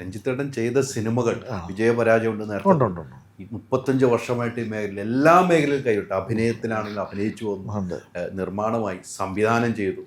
രഞ്ജിത്തേട്ടൻ ചെയ്ത സിനിമകൾ വിജയപരാജയം ഉണ്ട് നേരത്തെ മുപ്പത്തഞ്ച് വർഷമായിട്ട് ഈ മേഖലയിൽ എല്ലാ മേഖലയിലും കൈവിട്ടു. അഭിനയത്തിലാണെങ്കിലും അഭിനയിച്ചു വന്നു നിർമ്മാണമായി സംവിധാനം ചെയ്തു.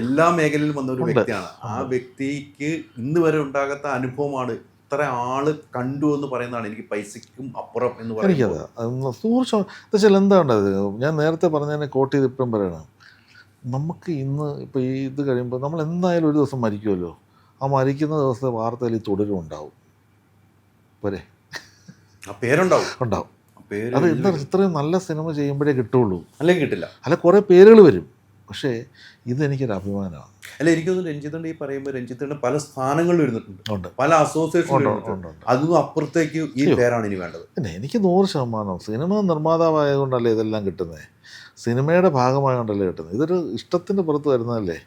എല്ലാ മേഖലയിലും വന്ന ഒരു വ്യക്തിയാണ്. ആ വ്യക്തിക്ക് ഇന്ന് വരെ ഉണ്ടാകാത്ത അനുഭവമാണ് ഇത്ര ആൾ കണ്ടു എന്ന് പറയുന്നതാണ് എനിക്ക് പൈസക്കും അപ്പുറം എന്ന് പറയുന്നത്. തീർച്ചയായും എന്താ എന്താണ്ടത് ഞാൻ നേരത്തെ പറഞ്ഞതിനെ കോട്ട് ചെയ്ത് ഇപ്പം പറയണം. നമുക്ക് ഇന്ന് ഇപ്പോൾ ഈ ഇത് കഴിയുമ്പോൾ നമ്മൾ എന്തായാലും ഒരു ദിവസം മരിക്കുമല്ലോ. ആ മരിക്കുന്ന ദിവസത്തെ വാർത്തയിൽ ഈ തുടരും ഉണ്ടാവും. പോരെ? ആ പേരുണ്ടാവും. ഉണ്ടാവും. അത് എന്താ ഇത്രയും നല്ല സിനിമ ചെയ്യുമ്പോഴേ കിട്ടുള്ളൂ. അല്ലെങ്കിൽ കിട്ടില്ല. അല്ല കുറേ പേരുകൾ വരും. പക്ഷേ ഇതെനിക്കൊരു അഭിമാനമാണ്. അല്ല എനിക്കൊന്നും രഞ്ജിത്തുണ്ട് ഈ പറയുമ്പോൾ രഞ്ജിത്തുണ്ട് പല സ്ഥാനങ്ങളിൽ ഇരുന്നിട്ടുണ്ട്. ഉണ്ട്. പല അസോസിയേഷൻ അതൊന്നും അപ്പുറത്തേക്ക് ഈ പേരാണ് ഇനി വേണ്ടത്. അല്ല എനിക്ക് നൂറ് ശതമാനം സിനിമ നിർമ്മാതാവായതുകൊണ്ടല്ലേ ഇതെല്ലാം കിട്ടുന്നത് സിനിമയുടെ ഭാഗമായതുകൊണ്ടല്ലേ കിട്ടുന്നത് ഇതൊരു ഇഷ്ടത്തിന്റെ പുറത്ത് വരുന്നതല്ലേ?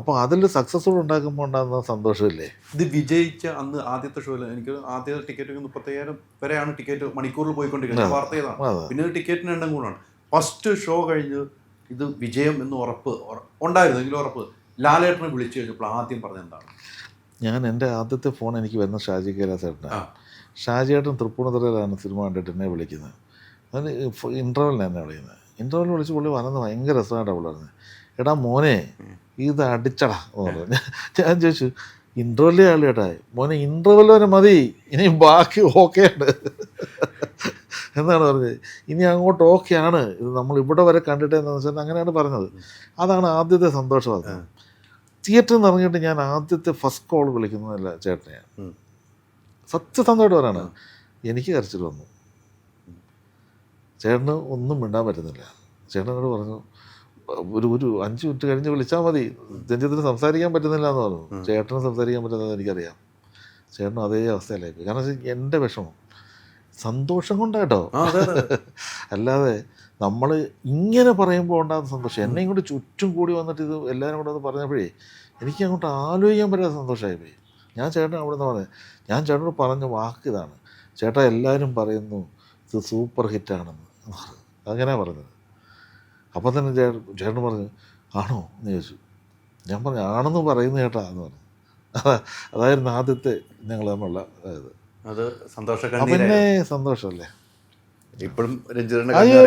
അപ്പോൾ അതിൽ സക്സസ്ഫുൾ ഉണ്ടാക്കുമ്പോൾ ഉണ്ടാകുന്ന സന്തോഷമില്ലേ? ഇത് വിജയിച്ച അന്ന് ആദ്യത്തെ ഷോയിൽ എനിക്ക് ആദ്യ ടിക്കറ്റ് മുപ്പത്തയ്യായിരം വരെയാണ് ടിക്കറ്റ് മണിക്കൂറിൽ പോയിക്കൊണ്ടിരിക്കുന്നത്. വാർത്ത പിന്നെ ടിക്കറ്റിന് എണ്ണം കൂടാണ്. ഫസ്റ്റ് ഷോ കഴിഞ്ഞ് ഇത് വിജയം എന്ന് ഉറപ്പ് ഉറ- ഉണ്ടായിരുന്നു എങ്കിലും ഉറപ്പ്. ലാലേട്ടനെ വിളിച്ചു കഴിഞ്ഞപ്പോൾ ആദ്യം പറഞ്ഞ എന്താണ്? ഞാൻ എന്റെ ആദ്യത്തെ ഫോൺ എനിക്ക് വരുന്ന ഷാജി കൈലാസേട്ടനാണ്. ഷാജിയേട്ടൻ തൃപ്പൂണിത്തുറയിലാണ് സിനിമ കണ്ടിട്ട് എന്നെ വിളിക്കുന്നത്. അതിന് ഇന്റർവെല്ലിന് എന്നെ വിളിക്കുന്നത്. ഇന്റർവെല്ലിൽ വിളിച്ച് പുള്ളി വന്നത് ഭയങ്കര രസമായിട്ടാണ് പുള്ളി പറഞ്ഞത്. എടാ മോനെ ഇത് അടിച്ചടാ എന്ന് പറഞ്ഞു. ഞാൻ ചോദിച്ചു ഇന്റർവെല്ലേ ആളി ചേട്ടാ? മോനെ ഇന്റർവെൽ വരെ മതി. ഇനി ബാക്കി ഓക്കെ ഉണ്ട് എന്നാണ് പറഞ്ഞത്. ഇനി അങ്ങോട്ട് ഓക്കെയാണ് ഇത് നമ്മൾ ഇവിടെ വരെ കണ്ടിട്ട് എന്ന് വെച്ചാൽ അങ്ങനെയാണ് പറഞ്ഞത്. അതാണ് ആദ്യത്തെ സന്തോഷം അത് തിയേറ്ററിൽ നിന്ന് ഇറങ്ങിയിട്ട് ഞാൻ ആദ്യത്തെ ഫസ്റ്റ് കോൾ വിളിക്കുന്നതല്ല ചേട്ടനെയാണ്. സത്യസന്ധമായിട്ട് പറയാണ്. എനിക്ക് കരച്ചിൽ വന്നു. ചേട്ടന് ഒന്നും മിണ്ടാൻ പറ്റുന്നില്ല. ചേട്ടനോട് പറഞ്ഞു ഒരു ഒരു അഞ്ച് മിനിറ്റ് കഴിഞ്ഞ് വിളിച്ചാൽ മതി. രഞ്ജിത്തിന് സംസാരിക്കാൻ പറ്റുന്നില്ല എന്ന് പറഞ്ഞു ചേട്ടന് സംസാരിക്കാൻ പറ്റുന്നത് എനിക്കറിയാം. ചേട്ടനും അതേ അവസ്ഥയിലായി പോയി കാരണം വെച്ചാൽ എന്റെ വിഷമം. സന്തോഷം കൊണ്ടാട്ടോ. അതെ അതെ അല്ലാതെ നമ്മൾ ഇങ്ങനെ പറയുമ്പോൾ ഉണ്ടാകുന്ന സന്തോഷം. എന്നെ ഇങ്ങോട്ട് ചുറ്റും കൂടി വന്നിട്ട് ഇത് എല്ലാവരും കൂടെ ഒന്ന് പറഞ്ഞപ്പോഴേ എനിക്ക് അങ്ങോട്ട് ആലോചിക്കാൻ പറ്റാത്ത സന്തോഷമായി പോയി ഞാൻ ചേട്ടൻ അവിടെ നിന്ന് പറഞ്ഞത് ഞാൻ ചേട്ടനോട് പറഞ്ഞ വാക്ക് ഇതാണ്. ചേട്ടാ എല്ലാവരും പറയുന്നു ഇത് സൂപ്പർ ഹിറ്റാണെന്ന്. അങ്ങനെ പറഞ്ഞത്. അപ്പം തന്നെ ചേട്ടൻ ചേട്ടൻ പറഞ്ഞു ആണോ? എന്ന് ചോദിച്ചു. ഞാൻ പറഞ്ഞു ആണെന്ന് പറയുന്നു ചേട്ടാ എന്ന് പറഞ്ഞു. അതാ അതായിരുന്നു ആദ്യത്തെ ഞങ്ങൾ തമ്മിലുള്ള ഇത് അത് സന്തോഷ പിന്നെ സന്തോഷമല്ലേ? ഇപ്പോഴും അയ്യോ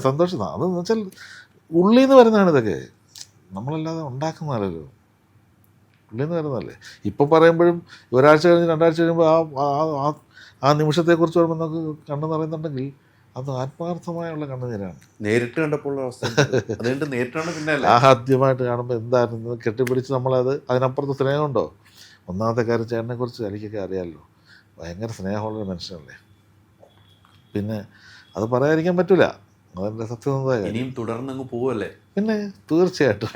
സന്തോഷം. അതെന്ന് വെച്ചാൽ ഉള്ളിൽ നിന്ന് വരുന്നതാണ് ഇതൊക്കെ. നമ്മളല്ലാതെ ഉണ്ടാക്കുന്നതല്ലോ ഉള്ളിൽ നിന്ന് വരുന്നതല്ലേ. ഇപ്പം പറയുമ്പോഴും ഒരാഴ്ച കഴിഞ്ഞ് രണ്ടാഴ്ച കഴിയുമ്പോൾ ആ ആ- ആ ആ നിമിഷത്തെക്കുറിച്ച് പറയുമ്പോൾ നമുക്ക് കണ്ണു നിറയുന്നുണ്ടെങ്കിൽ അത് ആത്മാർത്ഥമായുള്ള കണ്ണുനീരാണ്. നേരിട്ട് കണ്ടപ്പോൾ അവസ്ഥ അതുകൊണ്ട് നേരിട്ടാണ് പിന്നെ ആദ്യമായിട്ട് കാണുമ്പോൾ എന്തായിരുന്നു? കെട്ടിപ്പിടിച്ച് നമ്മളത് അതിനപ്പുറത്ത് സ്നേഹമുണ്ടോ? ഒന്നാമത്തെ കാര്യം ചേട്ടനെക്കുറിച്ച് എനിക്കൊക്കെ അറിയാമല്ലോ ഭയങ്കര സ്നേഹമുള്ളൊരു മനുഷ്യനല്ലേ? പിന്നെ അത് പറയാതിരിക്കാൻ പറ്റില്ല അതിന്റെ സത്യസന്ധത ഇനിയും തുടർന്നങ്ങ് പോവല്ലേ? പിന്നെ തീർച്ചയായിട്ടും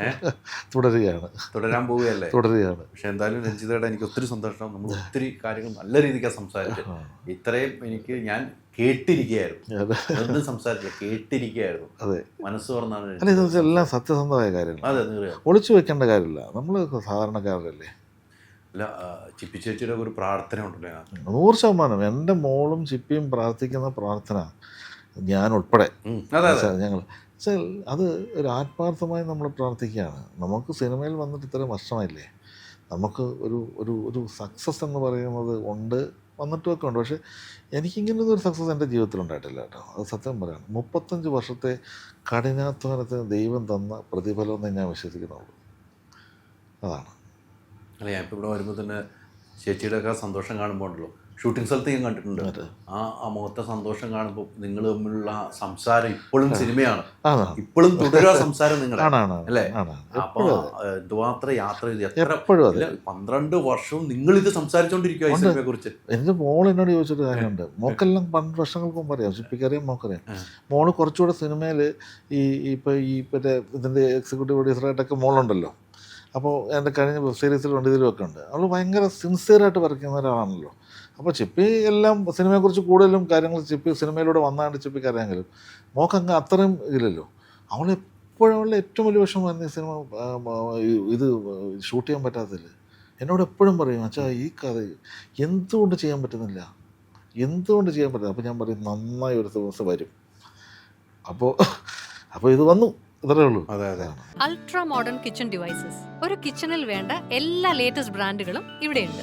തുടരുകയാണ്. തുടരാൻ പോവുകയല്ലേ? തുടരുകയാണ്. പക്ഷെ എന്തായാലും രഞ്ജിതയുടെ എനിക്ക് ഒത്തിരി സന്തോഷം. നമ്മൾ ഒത്തിരി കാര്യങ്ങൾ നല്ല രീതിക്കാണ് സംസാരിച്ചത്. ഇത്രയും എനിക്ക് ഞാൻ കേട്ടിരിക്കുകയായിരുന്നു. സംസാരിച്ചില്ല കേട്ടിരിക്കുകയായിരുന്നു. അതെ. മനസ്സ് തുറന്നാണ് അല്ല ഇത് എല്ലാം സത്യസന്ധമായ കാര്യങ്ങൾ അതെ ഒളിച്ചു വെക്കേണ്ട കാര്യമില്ല. നമ്മൾ സാധാരണക്കാരല്ലേ? അല്ല ചിപ്പി ചേച്ചിയുടെ ഒരു പ്രാർത്ഥന ഉണ്ടല്ലോ. നൂറ് ശതമാനം. എന്റെ മോളും ചിപ്പിയും പ്രാർത്ഥിക്കുന്ന പ്രാർത്ഥന ഞാൻ ഉൾപ്പെടെ. ഞങ്ങൾ വെച്ചാൽ അത്. ഒരു ആത്മാർത്ഥമായി നമ്മൾ പ്രാർത്ഥിക്കുകയാണ്. നമുക്ക് സിനിമയിൽ വന്നിട്ട് ഇത്രയും വർഷമായില്ലേ? നമുക്ക് ഒരു ഒരു ഒരു സക്സസ് എന്ന് പറയുന്നത് ഉണ്ട് വന്നിട്ടുമൊക്കെ ഉണ്ട് പക്ഷേ എനിക്കിങ്ങനെ ഒരു സക്സസ് എന്റെ ജീവിതത്തിൽ ഉണ്ടായിട്ടില്ല കേട്ടോ. അത് സത്യം പറയാണ്. മുപ്പത്തഞ്ച് വർഷത്തെ കഠിനാധ്വാനത്തിന് ദൈവം തന്ന പ്രതിഫലം എന്ന് ഞാൻ വിശ്വസിക്കുന്നുള്ളൂ. അതാണ്. അല്ല ഞാൻ ഇപ്പോൾ ഇവിടെ വരുമ്പോൾ തന്നെ ചേച്ചിയുടെ ഒക്കെ സന്തോഷം കാണുമ്പോൾ ഉണ്ടല്ലോ. ഷൂട്ടിംഗ് സ്ഥലത്ത് ഞാൻ കണ്ടിട്ടുണ്ട്. ആ ആ മുഖത്തെ സന്തോഷം കാണുമ്പോൾ നിങ്ങൾ തമ്മിലുള്ള സംസാരം ഇപ്പോഴും സിനിമയാണ്. ഇപ്പോഴും തുടരുക സംസാരം നിങ്ങൾ അല്ലേ? അപ്പൊ എന്തുമാത്രം യാത്ര ചെയ്ത് എപ്പോഴും പന്ത്രണ്ട് വർഷവും നിങ്ങൾ ഇത് സംസാരിച്ചോണ്ടിരിക്കുക ഈ സിനിമയെ കുറിച്ച് എന്റെ മോൾ എന്നോട് ചോദിച്ചൊരു കാര്യമുണ്ട്. മോക്കെല്ലാം പന്ത്രണ്ട് വർഷങ്ങൾക്ക് മുമ്പ് അറിയാം. ശിപ്പിക്കറിയാം മോക്കറിയാം മോൾ കുറച്ചുകൂടെ സിനിമയിൽ ഈ ഇപ്പൊ ഈ മറ്റേ ഇതിന്റെ എക്സിക്യൂട്ടീവ് പ്രൊഡ്യൂസറായിട്ടൊക്കെ മോളുണ്ടല്ലോ. അപ്പോൾ എന്റെ കഴിഞ്ഞ വെബ് സീരീസിലും ഉണ്ട് ഇതിലും ഒക്കെ ഉണ്ട്. അവൾ ഭയങ്കര സിൻസിയറായിട്ട് വർക്ക് ചെയ്യുന്ന ഒരാളാണല്ലോ. അപ്പോൾ ചിപ്പി എല്ലാം സിനിമയെക്കുറിച്ച് കൂടുതലും കാര്യങ്ങൾ ചിപ്പി സിനിമയിലൂടെ വന്നാണ്ട് ചിപ്പിക്ക് അറിയാമെങ്കിലും മോക്ക് അങ്ങ് അത്രയും ഇല്ലല്ലോ അവൾ എപ്പോഴും അവളുടെ ഏറ്റവും വലിയ വിഷമം ഈ സിനിമ ഇത് ഷൂട്ട് ചെയ്യാൻ പറ്റാത്തതിൽ എന്നോട് എപ്പോഴും പറയും അച്ഛാ ഈ കഥ എന്തുകൊണ്ട് ചെയ്യാൻ പറ്റുന്നില്ല? എന്തുകൊണ്ട് ചെയ്യാൻ പറ്റുന്നില്ല? അപ്പോൾ ഞാൻ പറയും നന്നായി ഒരു ദിവസം വരും. അപ്പോൾ അപ്പോൾ ഇത് വന്നു. ഇത്രേ ഉള്ളൂ. അതെ അതെ. Ultra modern kitchen devices. ഒരു കിച്ചണിൽ വേണ്ട എല്ലാ ലേറ്റസ്റ്റ് ബ്രാൻഡുകളും ഇവിടെയുണ്ട്.